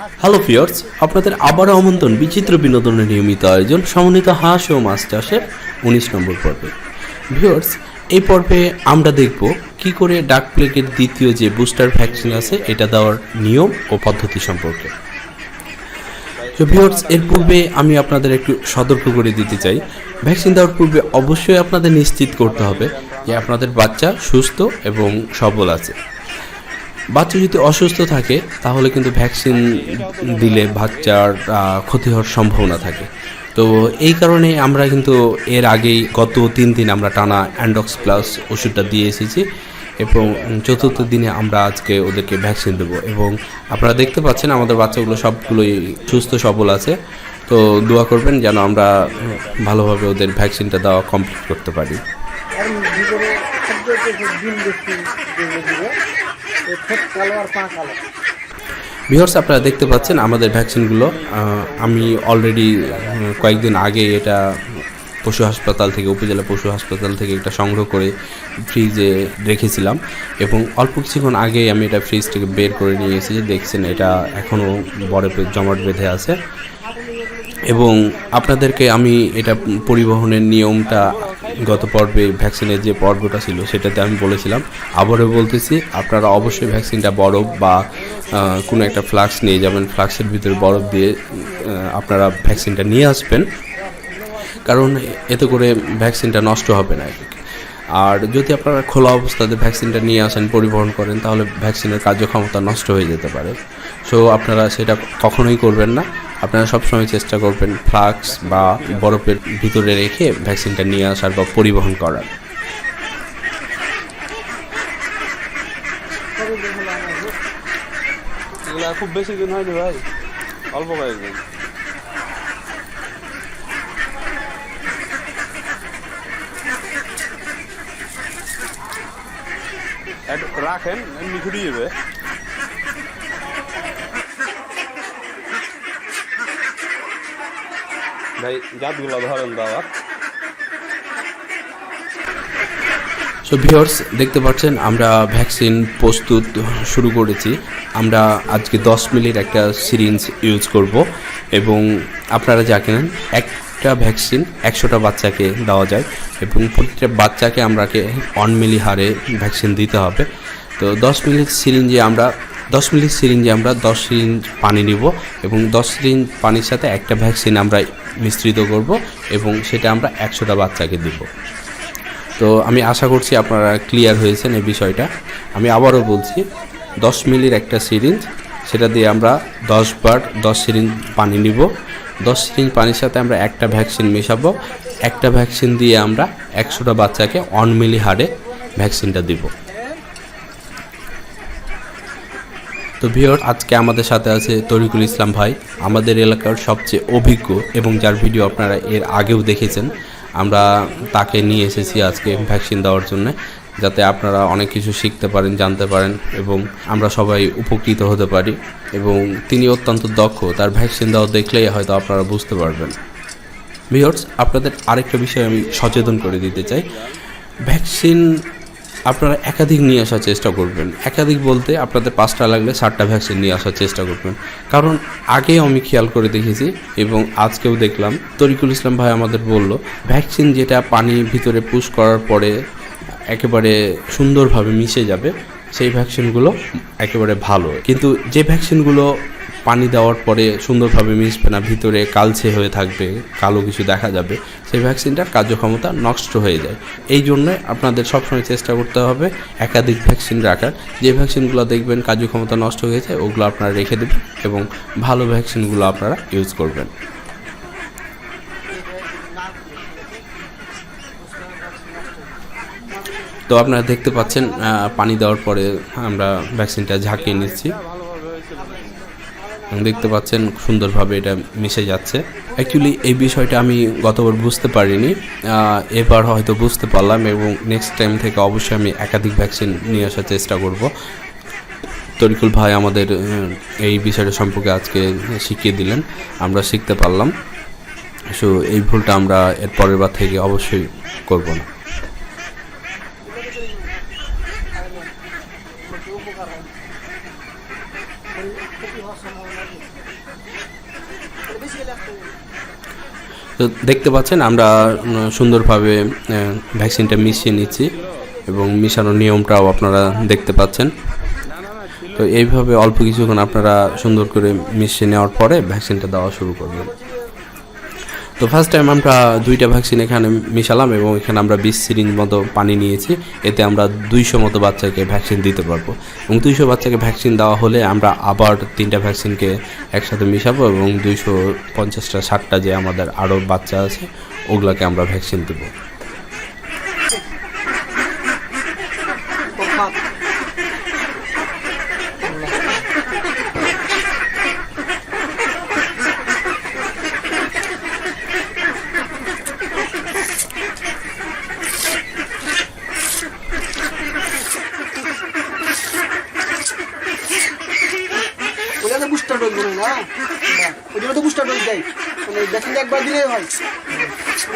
Hello fierce আপনাদের আবারও আমন্ত্রণ বিচিত্র বিনোদনের নিয়মিত আয়োজন সমন্বিত হাঁস ও মাছ চাষের উনিশ নম্বর পর্বে। ভিউয়ার্স এই পর্বে আমরা দেখব কি করে ডাক প্লেগের দ্বিতীয় যে বুস্টার ভ্যাকসিন আছে, এটা দেওয়ার নিয়ম ও পদ্ধতি সম্পর্কে। তো ভিউয়ার্স এর পূর্বে আমি আপনাদের একটু সতর্ক করে দিতে চাই। ভ্যাকসিন দেওয়ার পূর্বে অবশ্যই আপনাদের নিশ্চিত করতে হবে যে আপনাদের বাচ্চা সুস্থ এবং সবল আছে। বাচ্চা যদি অসুস্থ থাকে, তাহলে কিন্তু ভ্যাকসিন দিলে বাচ্চার ক্ষতি হওয়ার সম্ভাবনা থাকে। তো এই কারণে আমরা কিন্তু এর আগেই গত তিন দিন আমরা টানা অ্যান্ডক্স প্লাস ওষুধটা দিয়ে এসেছি এবং চতুর্থ দিনে আমরা আজকে ওদেরকে ভ্যাকসিন দেবো এবং আপনারা দেখতে পাচ্ছেন আমাদের বাচ্চাগুলো সবগুলোই সুস্থ, সবল আছে। তো দোয়া করবেন যেন আমরা ভালোভাবে ওদের ভ্যাকসিনটা দেওয়া কমপ্লিট করতে পারি। কালো আপনারা দেখতে পাচ্ছেন আমাদের ভ্যাকসিনগুলো আমি অলরেডি কয়েকদিন আগে এটা পশু হাসপাতাল থেকে, উপজেলা পশু হাসপাতাল থেকে এটা সংগ্রহ করে ফ্রিজে রেখেছিলাম। এবং অল্প কিছুক্ষণ আগেই আমি এটা ফ্রিজ থেকে বের করে নিয়ে এসেছি। দেখছেন, এটা এখনও বরফে জমাট বেঁধে আছে। এবং আপনাদেরকে আমি এটা পরিবহনের নিয়মটা গত পর্বে ভ্যাকসিনের যে পর্বটা ছিল সেটাতে আমি বলেছিলাম। আবারও বলতেছি, আপনারা অবশ্যই ভ্যাকসিনটা বরফ বা কোনো একটা ফ্লাক্স নিয়ে যাবেন, ফ্লাক্সের ভিতরে বরফ দিয়ে আপনারা ভ্যাকসিনটা নিয়ে আসবেন। কারণ এতে করে ভ্যাকসিনটা নষ্ট হবে না। আর যদি আপনারা খোলা অবস্থাতে ভ্যাকসিনটা নিয়ে আসেন, পরিবহন করেন, তাহলে ভ্যাকসিনের কার্যক্ষমতা নষ্ট হয়ে যেতে পারে। সো আপনারা সেটা কখনোই করবেন না। আপনারা সবসময় চেষ্টা করবেন ফ্লাক্স বা বরফের ভিতরে রেখে ভ্যাকসিনটা নিয়ে আসার বা পরিবহন করার। খুব বেশি দিন হয়নি ভাই, অল্প কয়েকদিন। রাখেন ঘুরিয়ে যাবে ভাই সো ভিউয়ার্স দেখতে পাচ্ছেন, আমরা ভ্যাকসিন প্রস্তুত শুরু করেছি। আমরা আজকে দশ মিলির একটা সিরিঞ্জ ইউজ করব এবং আপনারা যা কেনেন, একটা ভ্যাকসিন একশোটা বাচ্চাকে দেওয়া যায় এবং প্রতিটা বাচ্চাকে আমরাকে ওয়ান মিলি হারে ভ্যাকসিন দিতে হবে। তো দশ মিলির সিরিঞ্জে আমরা দশ মিলির সিরিঞ্জে আমরা দশ সিরিঞ্জ পানি নিব এবং দশ সিরিঞ্জ পানির সাথে একটা ভ্যাকসিন আমরা মিশ্রিত করব এবং সেটা আমরা একশোটা বাচ্চাকে দেবো। তো আমি আশা করছি আপনারা ক্লিয়ার হয়েছেন এই বিষয়টা। আমি আবারও বলছি, দশ মিলির একটা সিরিঞ্জ, সেটা দিয়ে আমরা দশ বার দশ সিরিঞ্জ পানি নিব। দশ সিরিঞ্জ পানির সাথে আমরা একটা ভ্যাকসিন মেশাবো। একটা ভ্যাকসিন দিয়ে আমরা একশোটা বাচ্চাকে অন মিলি হারে ভ্যাকসিনটা দিব। তো ভিওর আজকে আমাদের সাথে আছে তরিকুল ইসলাম ভাই, আমাদের এলাকার সবচেয়ে অভিজ্ঞ এবং যার ভিডিও আপনারা এর আগেও দেখেছেন। আমরা তাকে নিয়ে এসেছি আজকে ভ্যাকসিন দেওয়ার জন্য, যাতে আপনারা অনেক কিছু শিখতে পারেন, জানতে পারেন এবং আমরা সবাই উপকৃত হতে পারি এবং তিনি অত্যন্ত দক্ষ, তার ভ্যাকসিন দেওয়া দেখলেই হয়তো আপনারা বুঝতে পারবেন। ভিওর্স আপনাদের আরেকটা বিষয় আমি সচেতন করে দিতে চাই। ভ্যাকসিন আপনারা একাধিক নিয়ে আসার চেষ্টা করবেন। একাধিক বলতে আপনাদের পাঁচটা লাগলে ষাটটা ভ্যাকসিন নিয়ে আসার চেষ্টা করবেন। কারণ আগেও আমি খেয়াল করে দেখেছি এবং আজকেও দেখলাম। তরিকুল ইসলাম ভাই আমাদের বলল ভ্যাকসিন যেটা পানির ভিতরে পুশ করার পরে একেবারে সুন্দরভাবে মিশে যাবে, সেই ভ্যাকসিনগুলো একেবারে ভালো। কিন্তু যে ভ্যাকসিনগুলো পানি দেওয়ার পরে সুন্দরভাবে মিশবে না ভিতরে কালচে হয়ে থাকবে, কালো কিছু দেখা যাবে, সেই ভ্যাকসিনটার কার্যক্ষমতা নষ্ট হয়ে যায়। এই জন্য আপনাদের সবসময় চেষ্টা করতে হবে একাধিক ভ্যাকসিন রাখার। যে ভ্যাকসিনগুলো দেখবেন কার্যক্ষমতা নষ্ট হয়ে গেছে, ওগুলো আপনারা রেখে দেবেন এবং ভালো ভ্যাকসিনগুলো আপনারা ইউজ করবেন। তো আপনারা দেখতে পাচ্ছেন পানি দেওয়ার পরে আমরা ভ্যাকসিনটা ঝাঁকিয়ে নিচ্ছি। দেখতে পাচ্ছেন সুন্দরভাবে এটা মিশে যাচ্ছে। অ্যাকচুয়ালি এই বিষয়টা আমি গতবার বুঝতে পারিনি। এবার হয়তো বুঝতে পারলাম এবং নেক্সট টাইম থেকে অবশ্যই আমি একাধিক ভ্যাকসিন নিয়ে আসার চেষ্টা করব। তরিকুল ভাই আমাদের এই বিষয়টা সম্পর্কে আজকে শিখিয়ে দিলেন। আমরা শিখতে পারলাম। সো এই ভুলটা আমরা এর পরের বার থেকে অবশ্যই করব না উপকার হয় ক্ষতি হওয়ার সম্ভাবনা আছে তো দেখতে পাচ্ছেন, আমরা সুন্দরভাবে ভ্যাকসিনটা মিশিয়ে নিচ্ছি এবং মিশানোর নিয়মটাও আপনারা দেখতে পাচ্ছেন। তো এইভাবে অল্প কিছুক্ষণ আপনারা সুন্দর করে মিশিয়ে নেওয়ার পরে ভ্যাকসিনটা দেওয়া শুরু করবেন। তো ফার্স্ট টাইম আমরা দুইটা ভ্যাকসিন এখানে মিশালাম এবং এখানে আমরা বিশ সিরিঞ্জ মতো পানি নিয়েছি। এতে আমরা দুইশো মতো বাচ্চাকে ভ্যাকসিন দিতে পারব। এবং দুইশো বাচ্চাকে ভ্যাকসিন দেওয়া হলে আমরা আবার তিনটা ভ্যাকসিনকে একসাথে মিশাবো এবং দুইশো পঞ্চাশটা, ষাটটা যে আমাদের আরও বাচ্চা আছে, ওগুলাকে আমরা ভ্যাকসিন দেবো তফাৎ ওটা তো বুস্টার ডোজ বলে না? ওই জন্য তো বুস্টার ডোজ দেয়। মানে ভ্যাকসিন একবার দিলেই হয়।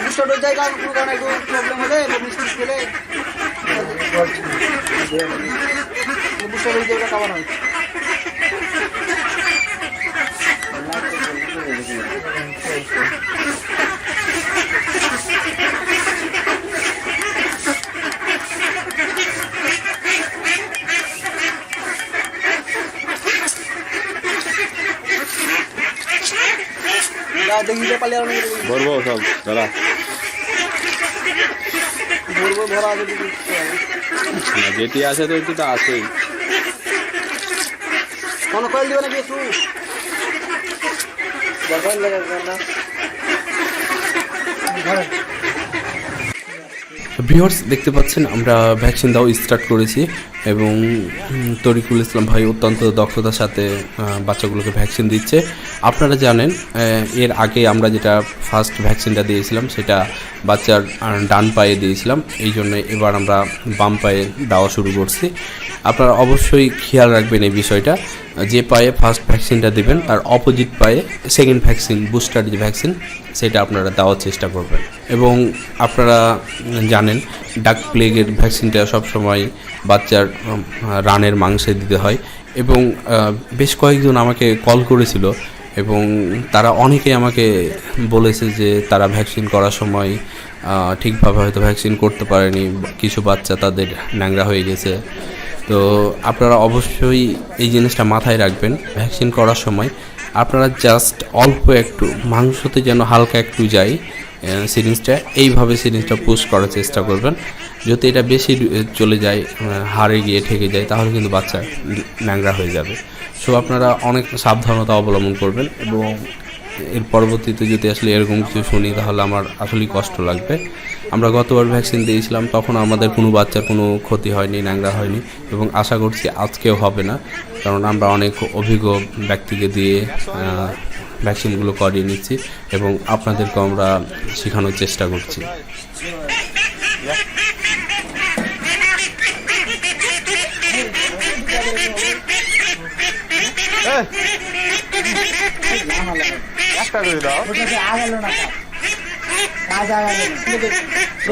বুস্টার ডোজ দেয়, কারণ কোনো কারণে একটু প্রবলেম হলে বা মিস্টেক পেলে বুস্টার ডোজ দিয়ে ওটা কাভার হয়। বলব সব দাদা ধরবো যেটি আছে তো একটু তো আছেই। কোনো কয়েল দিবে নাকি একটু দরকার লাগে না? ভিউয়ার্স, দেখতে পাচ্ছেন, আমরা ভ্যাকসিন দাও স্টার্ট করেছি এবং তরিকুল ইসলাম ভাই অত্যন্ত দক্ষতার সাথে বাচ্চাগুলোকে ভ্যাকসিন দিচ্ছে। আপনারা জানেন এর আগে আমরা যেটা ফার্স্ট ভ্যাকসিনটা দিয়েছিলাম, সেটা বাচ্চার ডান পায়ে দিয়েছিলাম। এই জন্য এবার আমরা বাম পায়ে দেওয়া শুরু করছি। আপনারা অবশ্যই খেয়াল রাখবেন এই বিষয়টা, যে পায়ে ফার্স্ট ভ্যাকসিনটা দেবেন তার অপোজিট পায়ে সেকেন্ড ভ্যাকসিন বুস্টার যে ভ্যাকসিন সেটা আপনারা দেওয়ার চেষ্টা করবেন। এবং আপনারা জানেন ডাক প্লেগের ভ্যাকসিনটা সবসময় বাচ্চার রানের মাংসে দিতে হয়। এবং বেশ কয়েকজন আমাকে কল করেছিল এবং তারা অনেকে আমাকে বলেছে যে তারা ভ্যাকসিন করার সময় ঠিকভাবে হয়তো ভ্যাকসিন করতে পারেনি কিছু বাচ্চা তাদের ন্যাংরা হয়ে গেছে। তো আপনারা অবশ্যই এই জিনিসটা মাথায় রাখবেন ভ্যাকসিন করার সময়। আপনারা জাস্ট অল্প একটু, মাংসতে যেন হালকা একটু যায় সিরিঞ্জটা, এইভাবে সিরিঞ্জটা পুশ করার চেষ্টা করবেন। যদি এটা বেশি চলে যায় হাড়ে গিয়ে ঠেকে যায়, তাহলে কিন্তু বাচ্চা ন্যাংরা হয়ে যাবে। সো আপনারা অনেক সাবধানতা অবলম্বন করবেন এবং এর পরবর্তীতে যদি আসলে এরকম কিছু শুনি, তাহলে আমার আসলেই কষ্ট লাগবে। আমরা গতবার ভ্যাকসিন দিয়েছিলাম তখন আমাদের কোনো বাচ্চার কোনো ক্ষতি হয়নি ন্যাংরা হয়নি এবং আশা করছি আজকেও হবে না কারণ আমরা অনেক অভিজ্ঞ ব্যক্তিকে দিয়ে ভ্যাকসিনগুলো করিয়ে নিচ্ছি এবং আপনাদেরকেও আমরা শেখানোর চেষ্টা করছি। একটা করে দাও। ওটাতে আগালো না কাজ আগালো না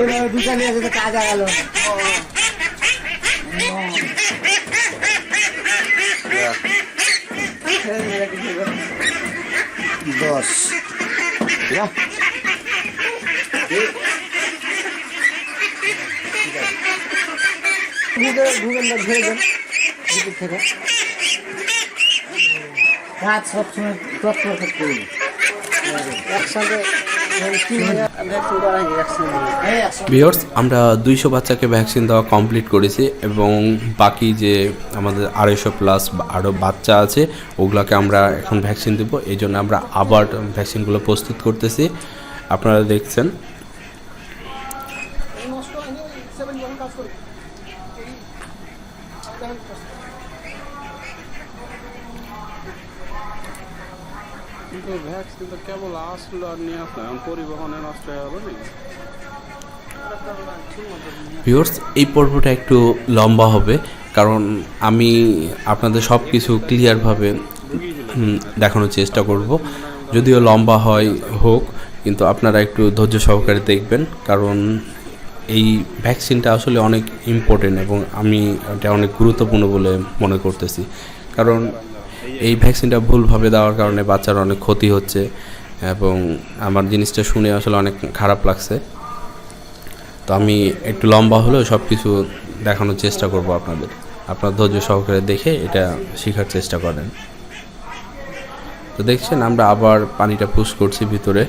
এইভাবে দুটা নিয়ে যেতে কাজ আগালো না দশ থেকে। কাজ সবসময় তৎপর করতে হবে। একসাথে ভিওর্স আমরা দুইশো বাচ্চাকে ভ্যাকসিন দেওয়া কমপ্লিট করেছি এবং বাকি যে আমাদের আড়াইশো প্লাস আরও বাচ্চা আছে, ওগুলোকে আমরা এখন ভ্যাকসিন দেবো। এই জন্য আমরা আবার ভ্যাকসিনগুলো প্রস্তুত করতেছি। আপনারা দেখছেন। তো কেবল আসলো আর নিয়ে আসলো, এখন পরিবহনে নষ্ট হয়ে এই পর্বটা একটু লম্বা হবে, কারণ আমি আপনাদের সব কিছু ক্লিয়ারভাবে দেখানোর চেষ্টা করব। যদিও লম্বা হয়, হোক, কিন্তু আপনারা একটু ধৈর্য সহকারে দেখবেন, কারণ এই ভ্যাকসিনটা আসলে অনেক ইম্পর্টেন্ট এবং আমি এটা অনেক গুরুত্বপূর্ণ বলে মনে করতেছি। কারণ এই ভ্যাকসিনটা ভুলভাবে দেওয়ার কারণে বাচ্চার অনেক ক্ষতি হচ্ছে এবং আমার জিনিসটা শুনে আসলে অনেক খারাপ লাগছে। তো আমি একটু লম্বা হলেও সব কিছু দেখানোর চেষ্টা করব আপনাদের। আপনার ধৈর্য সহকারে দেখে এটা শেখার চেষ্টা করেন। তো দেখছেন, আমরা আবার পানিটা পুশ করছি ভিতরে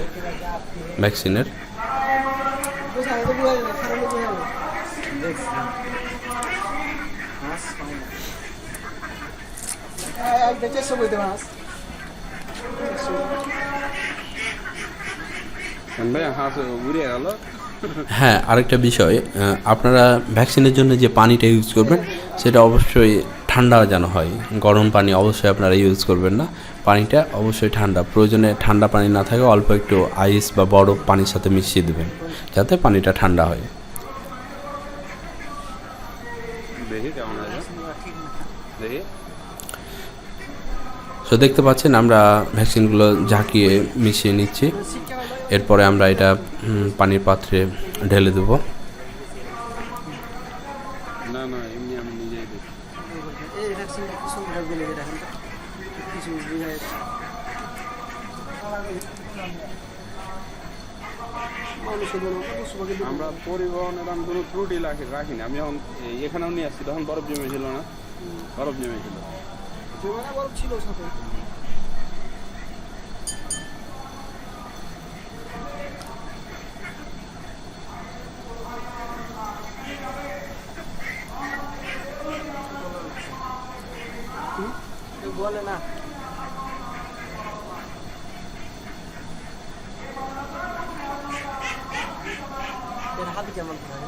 ভ্যাকসিনের বুঝা তো বুঝা না খারাপ বুঝা না হ্যাঁ আরেকটা বিষয় আপনারা ভ্যাকসিনের জন্য যে পানিটা ইউজ করবেন সেটা অবশ্যই ঠান্ডা যেন হয়। গরম পানি অবশ্যই আপনারা ইউজ করবেন না। পানিটা অবশ্যই ঠান্ডা। প্রয়োজনে ঠান্ডা পানি না থাকে অল্প একটু আইস বা বরফ পানির সাথে মিশিয়ে দেবেন যাতে পানিটা ঠান্ডা হয়। দেখি কেমন আছে। দেখি। তো দেখতে পাচ্ছেন আমরা ভ্যাকসিনগুলো ঝাঁকিয়ে মিশিয়ে নিচ্ছি। এরপরে আমরা এটা পানির পাত্রে ঢেলে দেবো। না না আমরা পরিবহনের আমি কোনো ত্রুটি রাখি রাখিনি। আমি যখন এখানেও নিয়ে আসছি তখন বরফ জমেছিল না। বরফ জমেছিল জমানা বরফ ছিল সাথে বলে না এর হাতে কেমন থাকে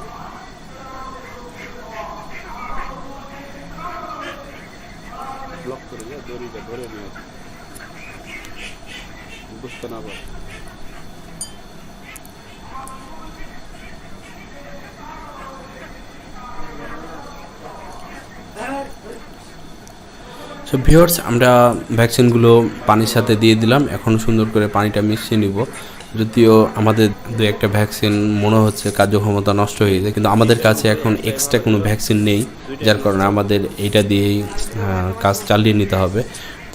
ব্লক করে দিয়ে দড়িটা ধরে নিয়ে আসি বুঝতে না পারে সো ভিওর্স আমরা ভ্যাকসিনগুলো পানির সাথে দিয়ে দিলাম। এখন সুন্দর করে পানিটা মিশিয়ে নিব। যদিও আমাদের দু একটা ভ্যাকসিন মনে হচ্ছে কার্যক্ষমতা নষ্ট হয়ে যায় কিন্তু আমাদের কাছে এখন এক্সট্রা কোনো ভ্যাকসিন নেই যার কারণে আমাদের এটা দিয়েই কাজ চালিয়ে নিতে হবে।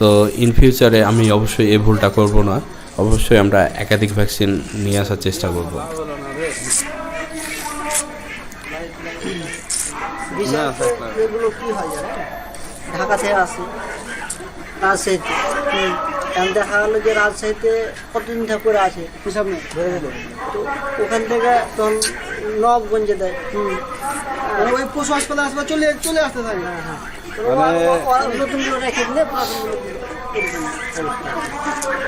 তো ইন ফিউচারে আমি অবশ্যই এই ভুলটা করব না অবশ্যই আমরা একাধিক ভ্যাকসিন নিয়ে আসার চেষ্টা করব। ঢাকা থেকে আসে। এখন দেখা গেলো যে রাজশাহীতে কতদিন করে আছে হিসাব নেই। তো ওখান থেকে তখন নবগঞ্জে দেয়। হুম। মানে ওই পশু হাসপাতাল হাসপাতাল চলে চলে আসতে থাকে। হ্যাঁ হ্যাঁ। মানে- রেখে দিলে।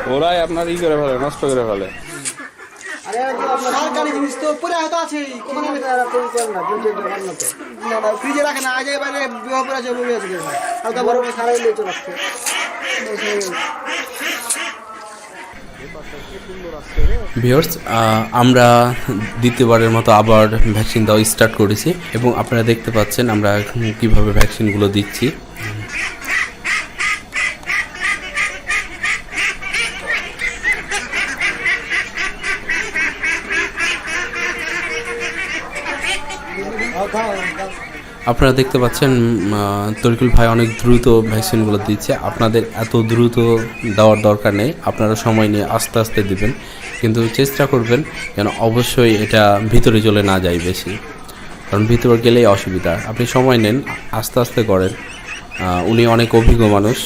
ওরাই আপনার ই করে ফেলে নষ্ট করে ফেলে। সরকারি জিনিস তো পরে হয়তো আছেই। কোথাও না ফ্রিজে রাখে না। আজ এবারে বিবাহ করে আছে বলে আছে হালকা বড় সারাই লিয়ে চলে আসছে ভিওর্স আমরা দ্বিতীয়বারের মতো আবার ভ্যাকসিন দেওয়া স্টার্ট করেছি এবং আপনারা দেখতে পাচ্ছেন আমরা কীভাবে ভ্যাকসিনগুলো দিচ্ছি। আপনারা দেখতে পাচ্ছেন তরিকুল ভাই অনেক দ্রুত ভ্যাকসিনগুলো দিচ্ছে। আপনাদের এত দ্রুত দেওয়ার দরকার নেই। আপনারা সময় নিয়ে আস্তে আস্তে দিবেন। কিন্তু চেষ্টা করবেন যেন অবশ্যই এটা ভিতরে চলে না যায় বেশি। কারণ ভিতরে গেলেই অসুবিধা। আপনি সময় নেন, আস্তে আস্তে করেন। উনি অনেক অভিজ্ঞ মানুষ।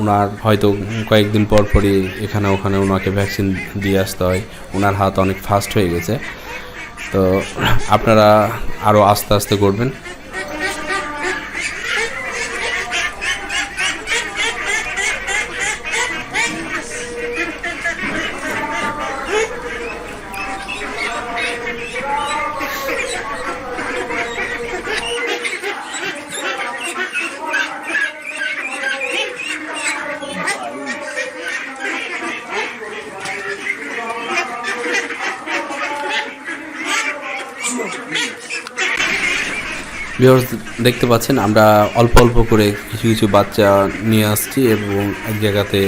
ওনার হয়তো কয়েকদিন পর পরই এখানে ওখানে ওনাকে ভ্যাকসিন দিয়ে আসতে হয়। ওনার হাত অনেক ফাস্ট হয়ে গেছে। তো আপনারা আরও আস্তে আস্তে করবেন। ভিউয়ার্স দেখতে পাচ্ছেন, আমরা অল্প অল্প করে কিছু কিছু বাচ্চা নিয়ে আসছি এবং এক জায়গাতে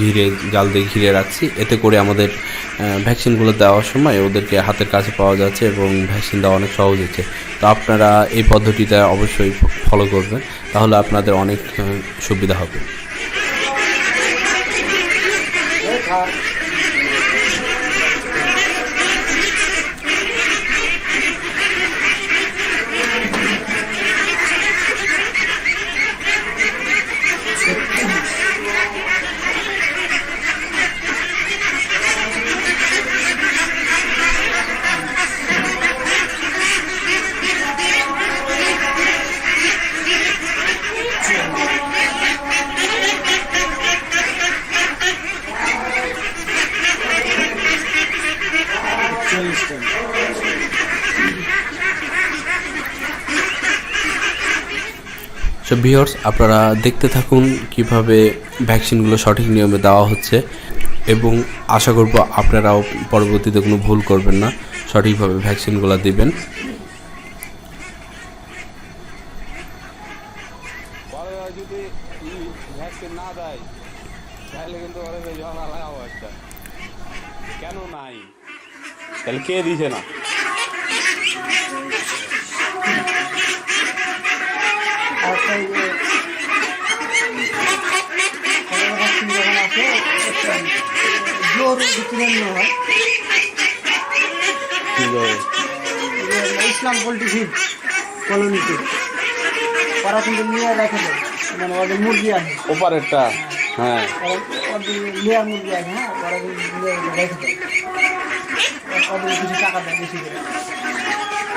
ঘিরে, জাল দিয়ে ঘিরে রাখছি। এতে করে আমাদের ভ্যাকসিনগুলো দেওয়ার সময় ওদেরকে হাতের কাছে পাওয়া যাচ্ছে এবং ভ্যাকসিন দেওয়া অনেক সহজ হচ্ছে। তো আপনারা এই পদ্ধতিটা অবশ্যই ফলো করবেন। তাহলে আপনাদের অনেক সুবিধা হবে। ভিওর্স আপনারা দেখতে থাকুন কীভাবে ভ্যাকসিনগুলো সঠিক নিয়মে দেওয়া হচ্ছে এবং আশা করব আপনারাও পরবর্তীতে কোনো ভুল করবেন না, সঠিকভাবে ভ্যাকসিনগুলো দিবেন। ভ্যাকসিন কেন নাই? তাহলে কে দিছে না আর একটা এই যে করোনা ভ্যাকসিন যখন আসে একটা জোর বিক্রিয়া নেওয়া হয় এই যে ইসলাম পোলট্রি ফিড কলোনিতে ওরা কিন্তু নিয়ে রেখে দেয় মানে ওদের মুরগি আছে ওপারেরটা হ্যাঁ। লেয়ার মুরগি আছে হ্যাঁ ওরা কিন্তু নিয়ে রেখে দেয় ওদের কিছু টাকা দেয় বেশি করে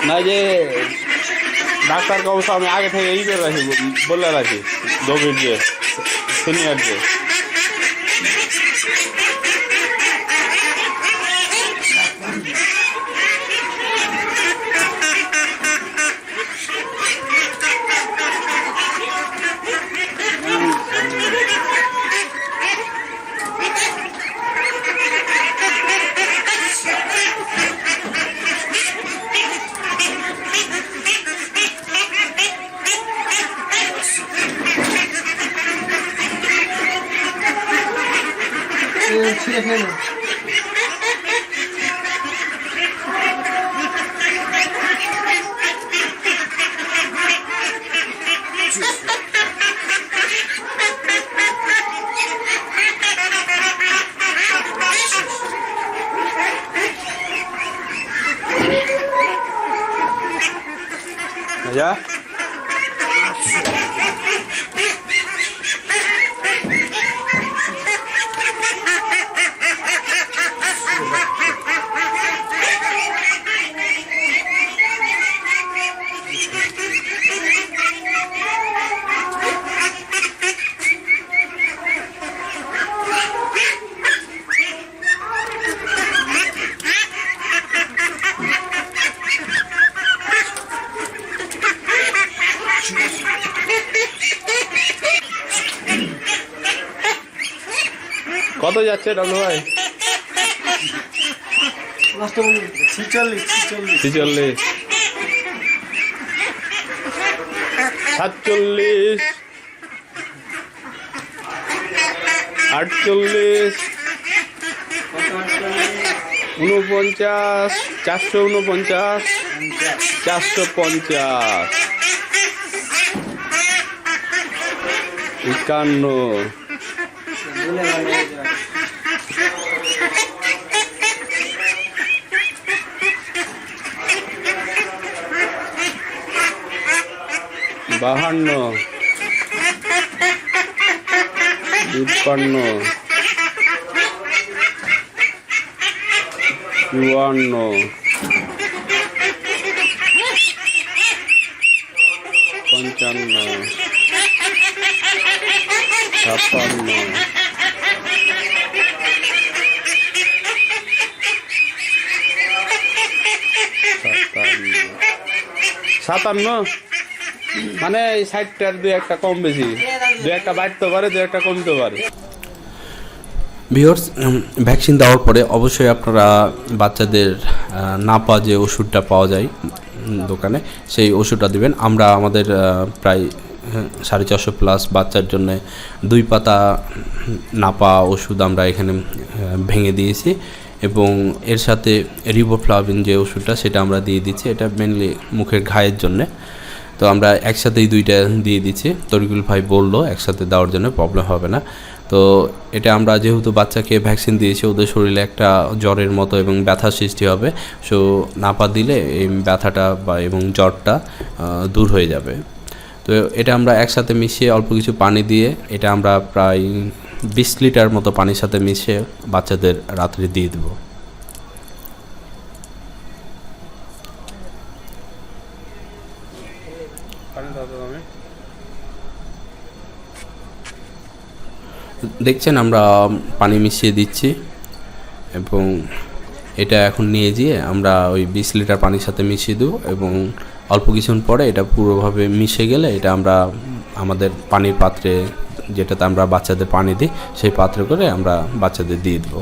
না যে ডাক্তারকে অবশ্য আমি আগে থেকে ই করে রাখি বলে রাখি গভীর যে সিনিয়র যে ছিঁড়ে খেয়ে নেয়। যা কত যাচ্ছে ডাবলু ভাই। ছিচল্লিশ সাতচল্লিশ। আটচল্লিশ। উনপঞ্চাশ চারশো উনপঞ্চাশ চারশো পঞ্চাশ। একান্ন। বাহান্ন। তিপ্পান্ন। চুয়ান্ন। পঞ্চান্ন। ছাপ্পান্ন। সাতান্ন। সাতান্ন? মানে এই সাইডটার দু একটা কম বেশি। দু একটা বাড়তে পারে দু একটা কমতে পারে। ভিওর্স ভ্যাকসিন দেওয়ার পরে অবশ্যই আপনারা বাচ্চাদের আহ, নাপা যে ওষুধটা পাওয়া যায় দোকানে সেই ওষুধটা দিবেন। আমরা আমাদের প্রায় হ্যাঁ, সাড়ে চারশো প্লাস বাচ্চার জন্য দুই পাতা নাপা ওষুধ আমরা এখানে ভেঙে দিয়েছি এবং এর সাথে রিবোফ্লাভিন যে ওষুধটা সেটা আমরা দিয়ে দিচ্ছি। এটা মেনলি মুখের ঘায়ের জন্যে। তো আমরা একসাথেই দুইটা দিয়ে দিচ্ছি। তরিকুল ভাই বলল, একসাথে দেওয়ার জন্য প্রবলেম হবে না। তো এটা আমরা যেহেতু বাচ্চাকে ভ্যাকসিন দিয়েছি, ওদের শরীরে একটা জ্বরের মতো এবং ব্যথা সৃষ্টি হবে। সো নাপা দিলে এই ব্যথাটা বা এবং জ্বরটা দূর হয়ে যাবে। তো এটা আমরা একসাথে মিশিয়ে অল্প কিছু পানি দিয়ে, এটা আমরা প্রায় বিশ লিটার মতো পানির সাথে মিশিয়ে বাচ্চাদের রাত্রে দিয়ে দেবো। দেখছেন, আমরা পানি মিশিয়ে দিচ্ছি এবং এটা এখন নিয়ে গিয়ে আমরা ওই বিশ লিটার পানির সাথে মিশিয়ে দেবো এবং অল্প কিছুক্ষণ পরে এটা পুরোভাবে মিশে গেলে এটা আমরা আমাদের পানির পাত্রে যেটাতে আমরা বাচ্চাদের পানি দিই, সেই পাত্রে করে আমরা বাচ্চাদের দিয়ে দেবো।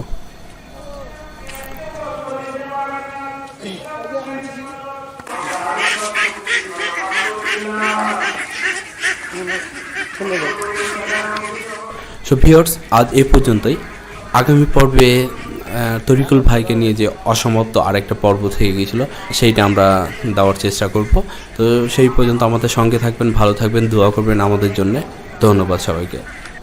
সো ভিওর্স আজ এ পর্যন্তই। আগামী পর্বে তরিকুল ভাইকে নিয়ে যে অসমাপ্ত আরেকটা পর্ব থেকে গিয়েছিল, সেইটা আমরা দেওয়ার চেষ্টা করব। তো সেই পর্যন্ত আমাদের সঙ্গে থাকবেন, ভালো থাকবেন, দোয়া করবেন আমাদের জন্য। ধন্যবাদ সবাইকে।